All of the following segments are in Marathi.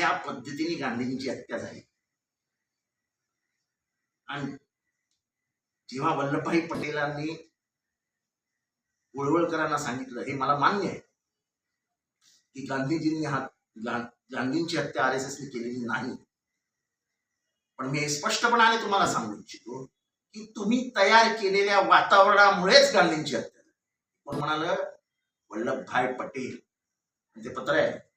ज्या पद्धतीने गांधींची हत्या झाली. आणि जेव्हा वल्लभभाई पटेलांनी वळवळकरांना सांगितलं हे मला मान्य आहे की गांधीजींनी हा गांधींची हत्या आर एस एसने केलेली नाही. पण मी स्पष्टपणाने तुम्हाला सांगू इच्छितो की तुम्ही तयार केलेल्या वातावरणामुळेच गांधींची हत्या कोण पण म्हणाल? वल्लभभाई पटेल. ते पत्र आहे.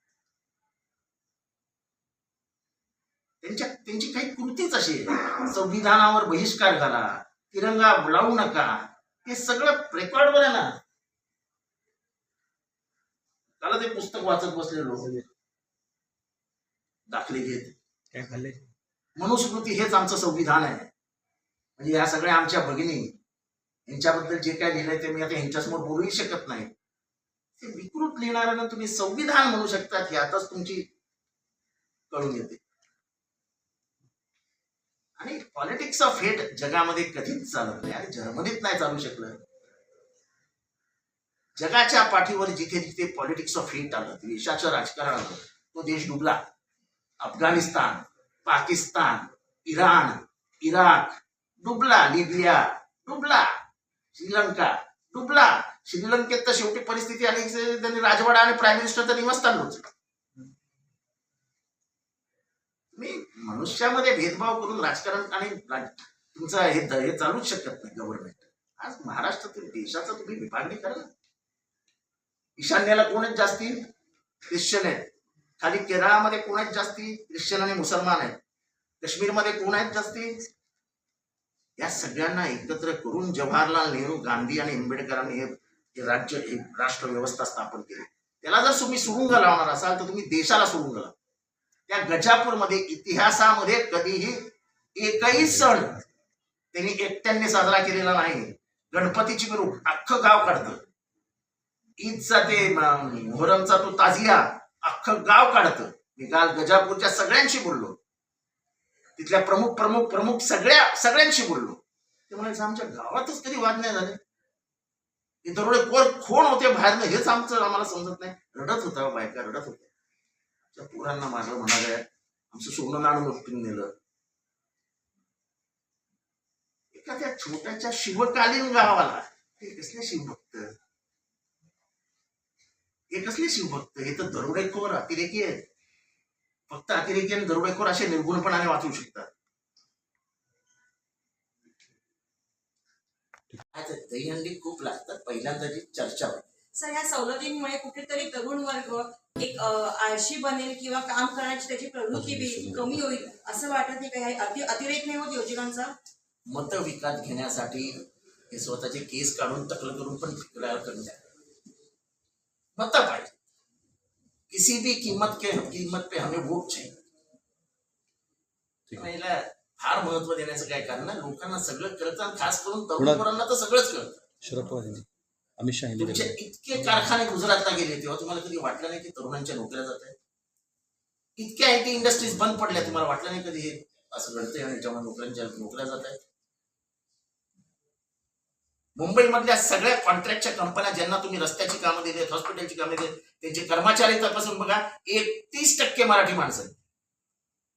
त्यांच्या त्यांची काही कृतीच अशी आहे. संविधानावर बहिष्कार घाला तिरंगा उडवू नका हे सगळं रेकॉर्डवर आहे ना. त्याला ते पुस्तक वाचत बसलेलो दाखले घेत. मनुस्मृती हेच आमचं संविधान आहे. म्हणजे या सगळ्या आमच्या भगिनी यांच्याबद्दल जे काय लिहिलंय ते मी आता यांच्यासमोर बोलूही शकत नाही. ते विकृत लिहिणाऱ्यांना तुम्ही संविधान म्हणू शकता ही आताच तुमची कळून येते. आणि पॉलिटिक्स ऑफ हेट जगामध्ये कधीच चालत नाही. आणि जर्मनीत नाही चालू शकलं. जगाच्या पाठीवर जिथे जिथे पॉलिटिक्स ऑफ हेट आलं देशाचं राजकारण आलं तो देश डुबला. अफगाणिस्तान पाकिस्तान इराण इराक डुबला लिबिया डुबला श्रीलंका डुबला. श्रीलंकेत तर शेवटी परिस्थिती आली त्यांनी राजवाडा आणि प्राईम मिनिस्टरचं निवासस्थान होतं मी मनुष्यामध्ये भेदभाव करून राजकारण आणि तुमचं हे हे चालूच शकत नाही गव्हर्नमेंट आज महाराष्ट्रातील देशाचं तुम्ही विभागणी करा. ना ईशान्येला कोण आहेत जास्ती ख्रिश्चन आहेत? खाली केरळामध्ये कोण आहेत जास्ती ख्रिश्चन आणि मुसलमान आहेत? काश्मीरमध्ये कोण आहेत जास्ती? या सगळ्यांना एकत्र करून जवाहरलाल नेहरू गांधी आणि आंबेडकरांनी हे हे राज्य हे राष्ट्र व्यवस्था स्थापन केली. त्याला जर तुम्ही सुरुंग लावणार असाल तर तुम्ही देशाला सुरुंग लावा. त्या गजापूरमध्ये इतिहासामध्ये कधीही एकही सण त्यांनी एकट्याने साजरा केलेला नाही. गणपतीची मिरवणूक अख्खं गाव काढतं. ईदचा ते मोहरमचा तो ताजिया अख्खं गाव काढतं. मी काल गजापूरच्या सगळ्यांशी बोललो. तिथल्या प्रमुख प्रमुख प्रमुख सगळ्या सगळ्यांशी बोललो. ते म्हणायचं आमच्या गावातच कधी वाद नाही झाले? हे दरोडे कोण होते बाहेरनं? हेच आमचं आम्हाला समजत नाही. रडत होता हो बायका रडत होत्या. त्या पोरांना माझं म्हणाले आमचं सोनं नाणं लुटून नेलं. एखाद्या छोट्याच्या शिवकालीन गावाला हे कसले शिवभक्त? हे कसले शिवभक्त? हे तर दरोडेखोर अतिरेकी आहेत. फक्त अतिरेकी आणि दरोडेखोर असे निर्गुणपणाने वाचू शकतात. आता दहीहंडी खूप लागतात पहिल्यांदा जी चर्चा होती. सर या सवलतींमुळे कुठेतरी तरुण वर्ग एक आळशी बनेल किंवा काम करण्याची त्याची प्रवृत्ती बी- कमी होईल असं वाटत नाही का? हे अति अतिरेक नाही होत योजनांचा? मत विकत घेण्यासाठी हे स्वतःचे केस काढून टकल करून पण फिरायला कमी मत पाहिजे. किसी भी कीमत के कीमत पे हमें वोट चाहिए. फार महत्त्व देण्याचं काय कारण? लोकांना सगळं कळतं आणि खास करून तरुण? पोरांना तर सगळंच कळतं. शरद पवार यांनी. अमित शहा यांनी तुमचे. इतके कारखाने गुजरातला गेले तेव्हा तुम्हाला कधी वाटलं नाही की तरुणांच्या नोकऱ्या जात आहेत इतक्या आय टी इंडस्ट्रीज बंद पडल्या तुम्हाला वाटलं नाही कधी हे असं घडतंय आणि याच्यामुळे नोकऱ्यांच्या नोकऱ्या जात आहेत मुंबईमधल्या सगळ्या कॉन्ट्रॅक्टच्या कंपन्या ज्यांना तुम्ही रस्त्याची कामं दिली हॉस्पिटलची कामं दिली त्यांचे कर्मचारी तपासून बघा एकतीस टक्के मराठी माणसं आहेत.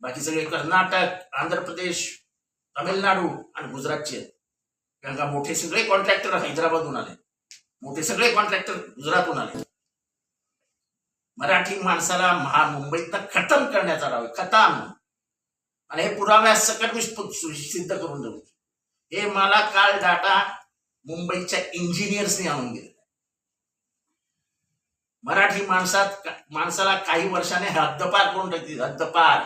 बाकी सगळे कर्नाटक आंध्र प्रदेश तामिळनाडू आणि गुजरातचे आहेत कारण का मोठे सगळे कॉन्ट्रॅक्टर हैदराबादहून आले मोठे सगळे कॉन्ट्रॅक्टर गुजरातहून आले. मराठी माणसाला महा मुंबईत खतम करण्याचा राव आहे, खतम. आणि हे पुराव्यासकट मी सिद्ध करून देऊ. हे मला काल डाटा मुंबईच्या इंजिनियर्सनी आणून दिले मराठी माणसात माणसाला काही वर्षाने हद्दपार करून टाकतील हद्दपार.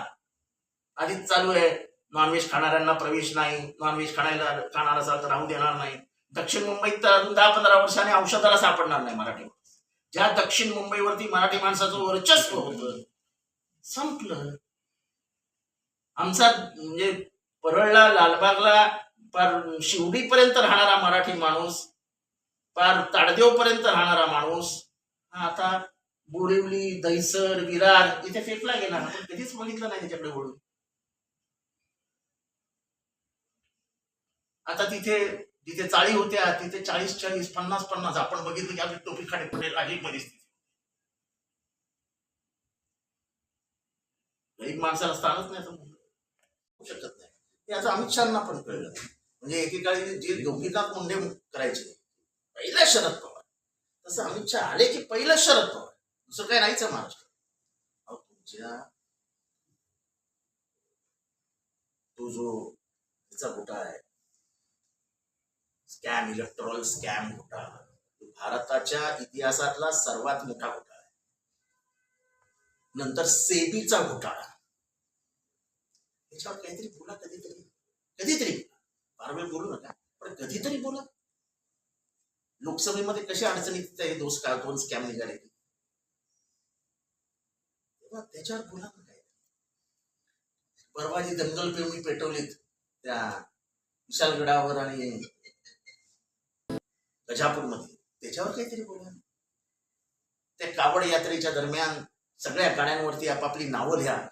आधीच चालू आहे नॉनव्हेज खाणाऱ्यांना प्रवेश नाही नॉनव्हेज खाण्याला खाणार असाल तर राहू देणार नाही. दक्षिण मुंबईत तर अजून दहा पंधरा वर्षाने औषधाला सापडणार नाही मराठी ज्या दक्षिण मुंबईवरती मराठी माणसाचं वर्चस्व होत संपलं. आमचा म्हणजे परळला लालबागला पार शिवडीपर्यंत राहणारा मराठी माणूस पार ताडदेव पर्यंत राहणारा माणूस हा आता बोरिवली दहिसर विरार इथे फेकला गेला. आपण कधीच बघितलं नाही त्याच्याकडे वळून. आता तिथे तिथे चाळी होत्या तिथे चाळीस चाळीस पन्नास पन्नास आपण बघितलं की आपली टोपी खाली पडेल अशी परिस्थिती. एक माणसाला स्थानच नाही होऊ शकत नाही. याचं अमित शहाना पण कळलं. म्हणजे एकेकाळी जे योगीनाथ मुंडे करायचे पहिला शरद पवार. तसं अमित शहा आले की पहिला शरद पवार. दुसरं काय नाहीच महाराष्ट्र अहो तुमच्या तो जो त्याचा गोटा आहे स्कॅम इलेक्ट्रॉल स्कॅम घोटाळा भारताच्या इतिहासातला सर्वात मोठा घोटाळा आहे. नंतर सेबीचा घोटाळा. त्याच्यावर काहीतरी बोला कधीतरी. कधीतरी फार वेळ बोलू नका पण कधीतरी बोला. लोकसभेमध्ये कशा अडचणीत हे दोष का दोन स्कॅम निघाले तेव्हा त्याच्यावर बोला ना काय परवा जी दंगल पेवणी पेटवलीत त्या विशालगडावर आणि गजापूरमध्ये. त्याच्यावर काहीतरी बोला त्या कावड यात्रेच्या दरम्यान सगळ्या गाड्यांवरती आपापली नावं लिहा.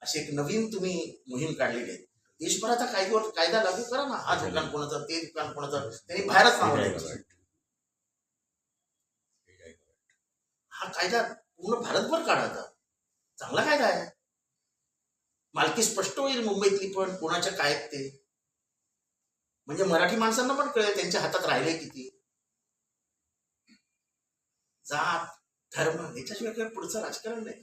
अशी एक नवीन तुम्ही मोहीम काढलेली आहे. देशभराचा कायद्यावर कायदा लागू करा ना. हा दुकान कोणाचं ते दुकान कोणाचं त्यांनी बाहेरच नाव लिहायचं हा कायदा पूर्ण भारतभर काढायचा चांगला कायदा आहे. मालकी स्पष्ट होईल मुंबईतली पण कोणाच्या काय ते? म्हणजे मराठी माणसांना पण कळेल त्यांच्या हातात राहिले किती. जात धर्म याच्याशिवाय काही पुढचं राजकारण नाही.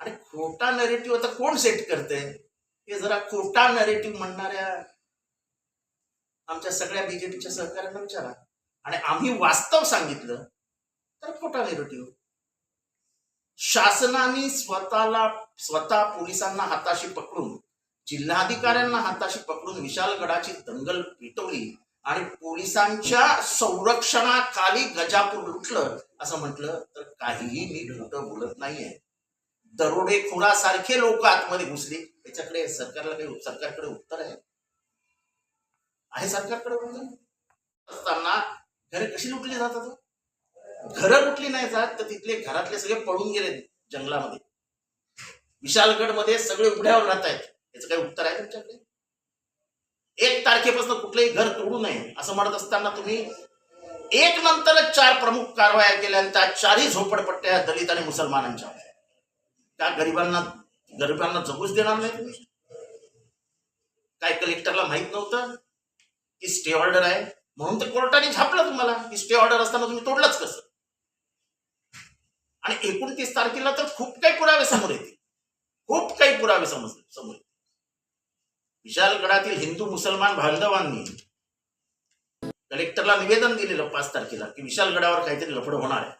आणि खोटा नरेटिव्ह आता कोण सेट करते हे जरा खोटा नरेटिव्ह म्हणणाऱ्या आमच्या सगळ्या बीजेपीच्या सहकार्यांना विचारा. आणि आम्ही वास्तव सांगितलं तर खोटा नेरेटिव्ह शासनाने स्वतःला स्वतः पोलिसांना हाताशी पकडून जिल्हाधिकाऱ्यांना हाताशी पकडून विशालगडाची दंगल पेटवली आणि पोलिसांच्या संरक्षणाखाली गजापूर लुटलं असं म्हटलं तर काहीही मी खोटं बोलत नाहीये. दरोडेखोरासारखे लोक आतमध्ये घुसले. त्याच्याकडे सरकारला काही सरकारकडे उत्तर आहे? आहे सरकारकडे उत्तर? असताना घरे कशी लुटली जातात हो? घरं लुटली नाही जात तर तिथले घरातले सगळे पळून गेले जंगलामध्ये. विशालगडमध्ये सगळे उघड्यावर राहत आहेत याचं काही उत्तर आहे तुमच्याकडे? एक तारखेपासून कुठलंही घर तोडू नये असं म्हणत असताना तुम्ही एक नंतरच चार प्रमुख कारवाया केल्या आणि त्या चारही झोपडपट्ट्या दलित आणि मुसलमानांच्या. त्या गरिबांना गरिबांना जगूच देणार नाही तुम्ही. काय कलेक्टरला माहीत नव्हतं? की स्टे ऑर्डर आहे. म्हणून तर कोर्टाने झापलं तुम्हाला. की स्टे ऑर्डर असताना तुम्ही तोडलंच कसं? आणि एकोणतीस तारखेला तर खूप काही पुरावे समोर येतील. खूप काही पुरावे समोर समोर येतील. विशालगडातील हिंदू मुसलमान बांधवांनी कलेक्टरला निवेदन दिलेलं पाच तारखेला की विशालगडावर काहीतरी लफड होणार आहे.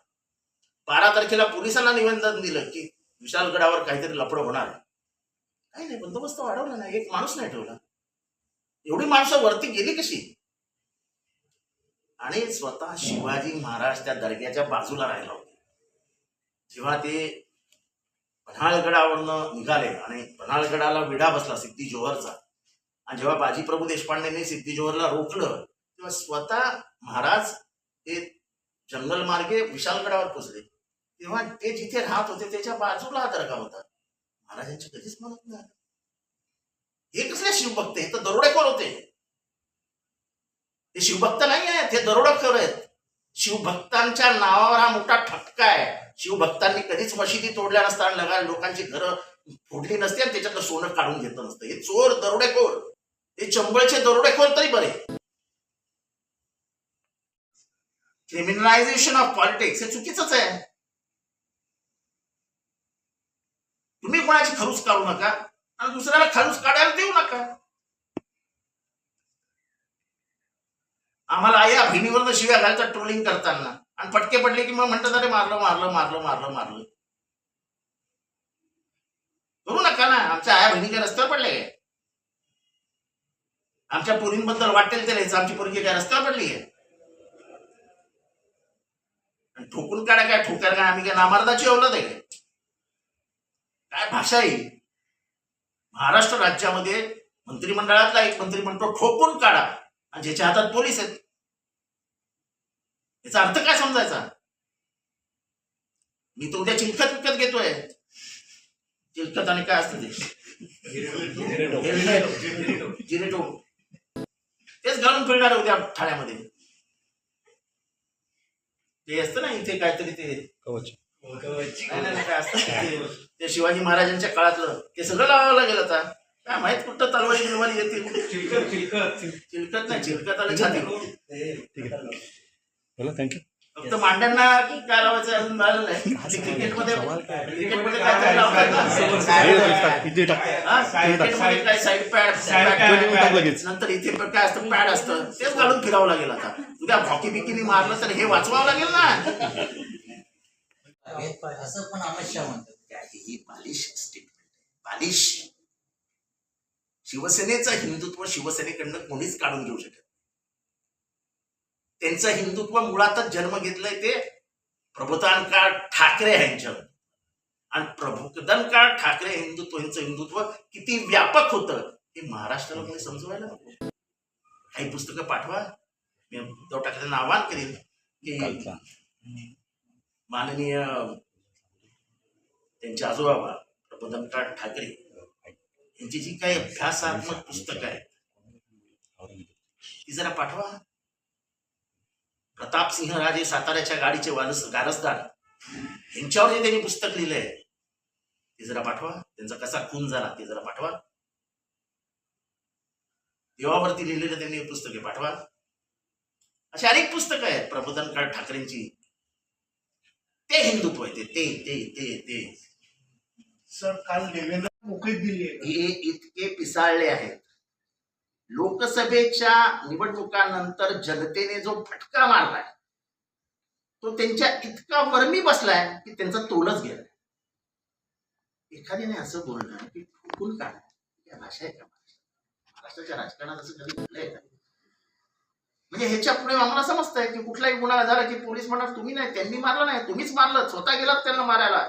बारा तारखेला पोलिसांना निवेदन दिलं की विशालगडावर काहीतरी लफड होणार आहे. काही नाही बंदोबस्त वाढवला नाही एक माणूस नाही ठेवला. एवढी माणसं वरती गेली कशी? आणि स्वतः शिवाजी महाराज त्या दर्ग्याच्या बाजूला राहिला होते. जेव्हा ते पन्हाळगडावरनं निघाले आणि पन्हाळगडाला विडा बसला सिद्धी जोहरचा. आणि जेव्हा बाजीप्रभू देशपांडेंनी सिद्धी जोहरला रोखलं तेव्हा स्वतः महाराज ते जंगल मार्गे विशालगडावर पोचले. तेव्हा ते जिथे राहत होते त्याच्या बाजूला हा होता. महाराजांची कधीच म्हणत नाही हे कसले शिवभक्त हे तर दरोडेखोर होते. ते शिवभक्त नाही आहेत हे दरोडेखोर आहेत. शिवभक्तांच्या नावावर हा मोठा ठपका आहे. शिवभक्तांनी कधीच मशिदी तोडल्या नसताना लगा लोकांची घरं फोडली नसते आणि त्याच्यातलं सोनं काढून घेतलं नसतं. हे चोर दरोडेखोर. हे चंबळचे दरोडेखोर तरी बरे. क्रिमिनलायझेशन ऑफ पॉलिटिक्स हे चुकीचंच आहे. तुम्ही कोणाची खरूस काढू नका आणि दुसऱ्याला खरूस काढायला देऊ नका. आम्हाला आई बहिणीवर शिव्या घालतात ट्रोलिंग करताना. आणि पटके पडले की मग म्हणतात अरे मारलं मारलं मारलं मारलं मारलं. करू नका ना. आमच्या आया बहिणी काय रस्त्यावर पडले. काय आमच्या पोरींबद्दल वाटेल ते लिहायचं. आमची पोरगी काय रस्त्यावर पडली आहे? ठोकून काढा काय ठोकर काय? आम्ही काय नामार्दाची अवलत आहे? काय भाषा आहे? ही? महाराष्ट्र राज्यामध्ये मंत्रिमंडळातला एक मंत्री म्हणतो ठोकून काढा. आणि ज्याच्या हातात पोलीस आहेत. याचा अर्थ काय समजायचा? मी तर उद्या चिलखत विकत घेतोय. चिलखत आणि काय असतं ते? जिरेटो. तेच घालून फिरणार उद्या ठाण्यामध्ये. ते असतं ना इथे काहीतरी ते. कवच. नाही, नाही, नाही, काय असतं ते- ते शिवाजी महाराजांच्या काळातलं. ते सगळं लावावं लागेल आता. काय माहीत कुठं तलवारी बिलवारी येतील चिलकत नाही चिलकत आलं छाती ठीक आहे चला थँक्यू फक्त मांड्यांना काय लावायचं अजून मिळालं नाही. क्रिकेटमध्ये क्रिकेटमध्ये काय काय हा? क्रिकेटमध्ये साईड पॅड नंतर इथे पण काय असतं? पॅड असतं. तेच घालून फिरावं लागेल आता. उद्या हॉकी बिकीनी मारलं तर हे वाचवावं लागेल ना. असं पण अमित शहा म्हणतात ही बालिश स्टेटमेंट बालिश शिवसेनेचं हिंदुत्व शिवसेनेकडनं कोणीच काढून घेऊ शकत त्यांचं हिंदुत्व मुळातच जन्म घेतलंय ते प्रबोधन काळ ठाकरे यांच्यावर. आणि प्रबोधन काळ ठाकरे हिंदुत्व यांचं हिंदुत्व किती व्यापक होतं हे महाराष्ट्राला कोणी समजवायला नको. काही पुस्तकं पाठवा. मी उद्धव ठाकरेंना आवाहन करेन की माननीय त्यांचे आजोबा प्रबोधनकार ठाकरे यांची जी काही अभ्यासात्मक पुस्तकं आहेत ती जरा पाठवा. प्रताप सिंह राजे साताऱ्याच्या गाडीचे वारस गारसदार यांच्यावर जे त्यांनी पुस्तक लिहिलंय. ते जरा पाठवा. त्यांचा कसा खून झाला ते जरा पाठवा. देवावरती लिहिलेलं त्यांनी पुस्तके पाठवा. अशी अनेक पुस्तकं आहेत. प्रबोधनकार ठाकरेंची. ते हिंदुत्व आहे. ते ते ते ते ते. सर काल देवेंद्र मोकळीक दिली आहे हे इतके पिसाळले आहेत. लोकसभेच्या निवडणुकानंतर जनतेने जो फटका मारलाय तो त्यांच्या इतका वर्मी बसलाय की त्यांचा तोलच गेलाय एखाद्याने असं बोलणं की फुकून काढ या भाषा आहे का महाराष्ट्राच्या राजकारणात असं कधी घडलंय का? म्हणजे ह्याच्या पुढे आम्हाला समजतंय की कुठलाही गुन्हा झाला की पोलीस म्हणणार तुम्ही नाही त्यांनी मारलं नाही तुम्हीच मारलं स्वतः गेलात त्यांना मारायला.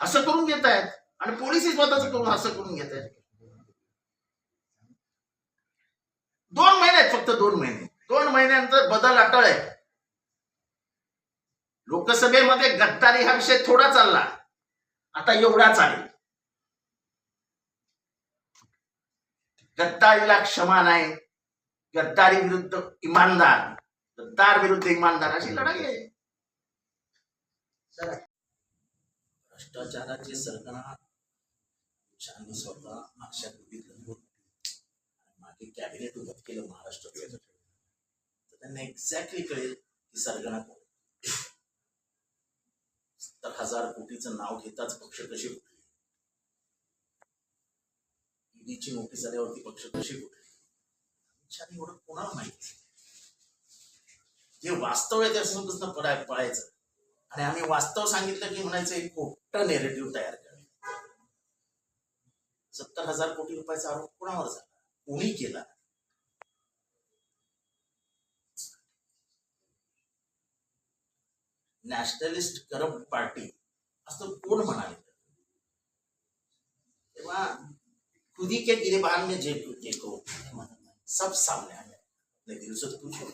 असं करून घेत आहेत आणि पोलीसही स्वतःच करून असं करून घेत आहेत दोन महिने आहेत फक्त दोन महिने. दोन महिन्यानंतर बदल अटळ आहे. लोकसभेमध्ये गद्दारी हा विषय थोडा चालला. आता एवढा चालेल. गद्दारीला क्षमा नाही. गद्दारी विरुद्ध इमानदार. गद्दार विरुद्ध इमानदार. अशी लढाई आहे. भ्रष्टाचाराचे सरकार स्वतः मागच्या बघितलं मागे कॅबिनेट उभं केलं महाराष्ट्राचं. तर त्यांना एक्झॅक्टली कळेल की सरगणा कोण सत्तर हजार कोटीचं नाव घेताच पक्ष कशी फुटले? ईडीची नोटीस आल्यावरती पक्ष कशी फुटले? एवढं कोणाला माहिती जे वास्तव आहे त्यापासून पडाय पळायचं. आणि आम्ही वास्तव सांगितलं की म्हणायचं एक खोटं नेरेटिव्ह तयार करणे सत्तर हजार कोटी रुपयाचा आरोप कोणावर झाला? कोणी केला? नॅशनलिस्ट करप्ट पार्टी असं कोण म्हणाले? तेव्हा खुदी के गिरेबान में जे देखो सब सामने आले. नहीं दिल से पूछो